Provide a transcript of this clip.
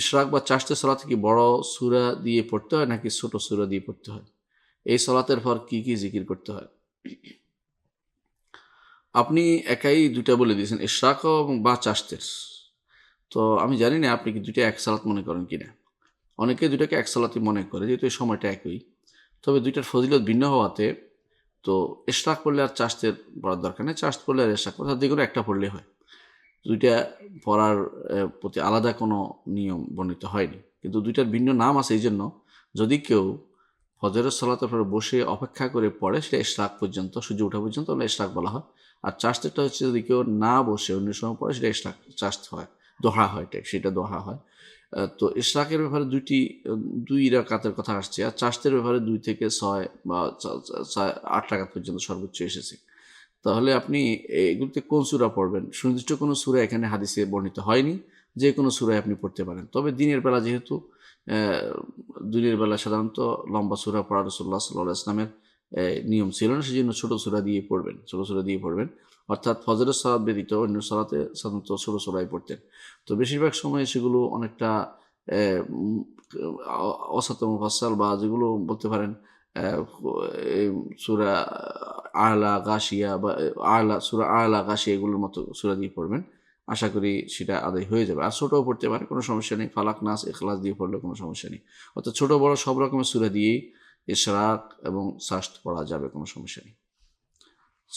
ইশরাক বা চাষতে সলাতে কি বড় সুরা দিয়ে পড়তে হয় নাকি ছোট সুরা দিয়ে পড়তে হয়? এই সলাতের পর কি কি জিকির করতে হয়? আপনি একাই দুটা বলে দিয়েছেন, ইশরাক এবং বা চাষতের তো আমি জানি না আপনি কি দুইটা এক সালাত মনে করেন কিনা অনেকে দুইটাকে এক সালাতই মনে করে, যেহেতু এই সময়টা একই। তবে দুইটার ফজিলত ভিন্ন হওয়াতে তো ইশরাক পড়লে আর চাষতের পড়ার দরকার নেই চাষ পড়লে আর ইশরাক অর্থাৎ যে কোনো একটা পড়লে হয়। দুইটা পড়ার প্রতি আলাদা কোনো নিয়ম বর্ণিত হয়নি। কিন্তু দুইটার ভিন্ন নাম আছে এই জন্য যদি কেউ ফজরের সালাতের পরে বসে অপেক্ষা করে পড়ে, সেটা ইশরাক পর্যন্ত, সূর্য ওঠা পর্যন্ত আমরা ইশরাক বলা হয়। আর চাষতেরটা হচ্ছে যদি কেউ না বসে অন্য সময় পড়ে, সেটা ইশরাক চাষ হয়, দোহা হয়, ঠিক, সেটা দোহা হয়। তো ইশরাকের ব্যাপারে দুইটি, দুই রাকাতের কথা আসছে, আর চাষতের ব্যাপারে দুই থেকে ছয় বা আট রাকাত পর্যন্ত সর্বোচ্চ এসেছে। তাহলে আপনি এগুলিতে কোন সুরা পড়বেন? সুনির্দিষ্ট কোনো সুরা এখানে হাদিসে বর্ণিত হয়নি যে কোনো সুরায় আপনি পড়তে পারেন। তবে দিনের বেলা যেহেতু দিনের বেলা সাধারণত লম্বা সুরা পড়া রসুল্লাহ সাল্লাহ ইসলামের নিয়ম ছিল না সেই জন্য ছোটো সুরা দিয়ে পড়বেন ছোটো সুরা দিয়ে পড়বেন। অর্থাৎ ফজরের সালাদ ব্যতীত অন্য সালাতে সাধারণত ছোটো সুরাই পড়তেন। তো বেশিরভাগ সময় সেগুলো অনেকটা আহ, উম, অসাত মুফাসাল বা যেগুলো বলতে পারেন সুরা আলা গাশিয়া বা আলা, সুরা আলা গাশিয়া এগুলোর মতো সুরা দিয়ে পড়বেন। আশা করি সেটা আদায় হয়ে যাবে। আর ছোটোও পড়তে পারে, কোনো সমস্যা নেই। ফালাক, নাস এখলাস দিয়ে পড়লে কোনো সমস্যা নেই। অর্থাৎ ছোটো বড় সব রকমের সুরা দিয়েই এশরাক এবং সাস্ট পড়া যাবে, কোনো সমস্যা নেই।